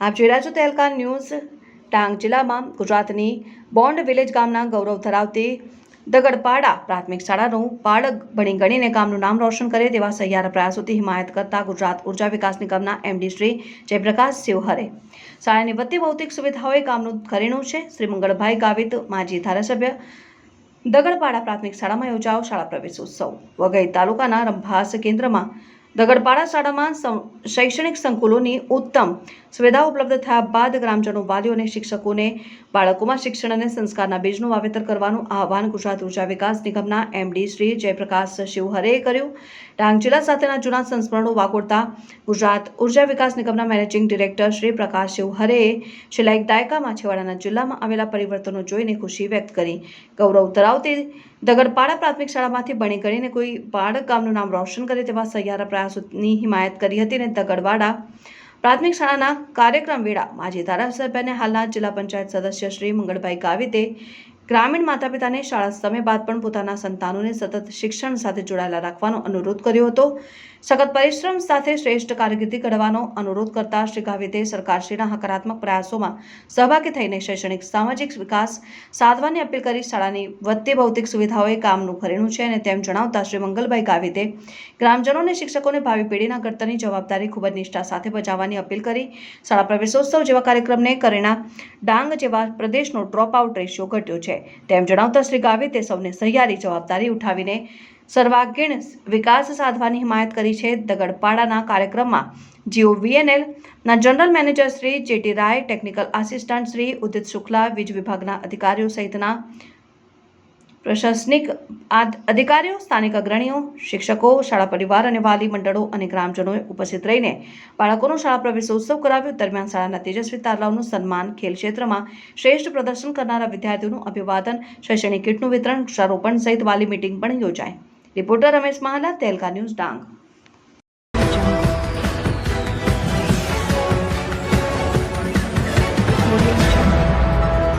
આપ જોઈ રહ્યા છો તેલકા ન્યૂઝ ડાંગ જિલ્લામાં ગુજરાતની બોન્ડ વિલેજ ગામના ગૌરવ ધરાવતી દગડપાડા પ્રાથમિક શાળાનું બાળક ભણી ગણીને ગામનું નામ રોશન કરે તેવા સહિયારા પ્રયાસોથી હિમાયત કરતા ગુજરાત ઊર્જા વિકાસ નિગમના એમડી શ્રી જયપ્રકાશ શિવહરે. શાળાની વધતી ભૌતિક સુવિધાઓએ ગામનું ઘરેણું છે. શ્રી મંગળભાઈ ગાવિત, માજી ધારાસભ્ય, દગડપાડા પ્રાથમિક શાળામાં યોજાયો શાળા પ્રવેશ ઉત્સવ વગેરે તાલુકાના રંભાસ કેન્દ્રમાં દગડપાડા શાળામાં શૈક્ષણિક સંકુલોની ઉત્તમ સુવિધાઓ ઉપલબ્ધ થયા બાદ ગ્રામજનો, વાલીઓ અને શિક્ષકોને બાળકોમાં શિક્ષણ અને સંસ્કારના બીજનું વાવેતર કરવાનું આહવાન ગુજરાત ઊર્જા વિકાસ નિગમના એમડી શ્રી જયપ્રકાશ શિવહરેએ કર્યું. ડાંગ જિલ્લા સાથેના જૂના સંસ્મરણો વાગોળતા ગુજરાત ઊર્જા વિકાસ નિગમના મેનેજિંગ ડિરેક્ટર શ્રી પ્રકાશ શિવહરેએ છેલ્લા એક દાયકામાં છેવાડાના જિલ્લામાં આવેલા પરિવર્તનો જોઈને ખુશી વ્યક્ત કરી. ગૌરવ ધરાવતી ધગડપાડા પ્રાથમિક શાળામાંથી ભણી કરીને કોઈ બાળક ગામનું નામ રોશન કરે તેવા સહિયારા પ્રયાસોની હિમાયત કરી હતી અને તગડવાડા પ્રાથમિક શાળાના કાર્યક્રમ વેળા માજી ધારાસભ્ય અને હાલના જિલ્લા પંચાયત સદસ્ય શ્રી મંગળભાઈ ગાવિતે ગ્રામીણ માતા પિતાને શાળા સમય બાદ પણ પોતાના સંતાનોને સતત શિક્ષણ સાથે જોડાયેલા રાખવાનો અનુરોધ કર્યો હતો. સખત પરિશ્રમ સાથે શ્રેષ્ઠ કારકિર્દી ઘડવાનો અનુરોધ કરતા શ્રી ગાવિતે સરકારશ્રીના હકારાત્મક પ્રયાસોમાં સહભાગી થઈને શૈક્ષણિક, સામાજિક વિકાસ સાધવાની અપીલ કરી શાળાની વધતી ભૌતિક સુવિધાઓએ કામનું ઘરેણું છે અને તેમ જણાવતા શ્રી મંગલભાઈ ગાવિતે ગ્રામજનોને શિક્ષકોને ભાવિ પેઢીના ઘડતરની જવાબદારી ખૂબ જ નિષ્ઠા સાથે બજાવવાની અપીલ કરી. શાળા પ્રવેશોત્સવ જેવા કાર્યક્રમને કરેણા ડાંગ જેવા પ્રદેશનો ડ્રોપ આઉટ રેશિયો ઘટ્યો છે. તેમ જણાવતા શ્રી ગાવિતે સૌને સહિયારી જવાબદારી ઉઠાવીને સર્વાંગીણ વિકાસ સાધવાની હિમાયત કરી છે. દગડપાડાના કાર્યક્રમમાં જીઓ વીએનએલના general manager Shri JT Rai, technical assistant Shri Udit Shukla, વીજ વિભાગના અધિકારીઓ સહિતના પ્રશાસનિક અધિકારીઓ, સ્થાનિક અગ્રણીઓ, શિક્ષકો, શાળા પરિવાર અને વાલી મંડળો અને ગ્રામજનોએ ઉપસ્થિત રહીને બાળકોનો શાળા પ્રવેશોત્સવ કરાવ્યો. દરમિયાન શાળાના તેજસ્વી તારલાઓનું સન્માન ખેલ ક્ષેત્રમાં શ્રેષ્ઠ પ્રદર્શન કરનારા વિદ્યાર્થીઓનું અભિવાદન, શૈક્ષણિક કીટનું વિતરણ, વૃક્ષારોપણ સહિત વાલી મીટિંગ પણ યોજાઈ. રિપોર્ટર રમેશ મહાલા, તેલકા ન્યૂઝ ડાંગ.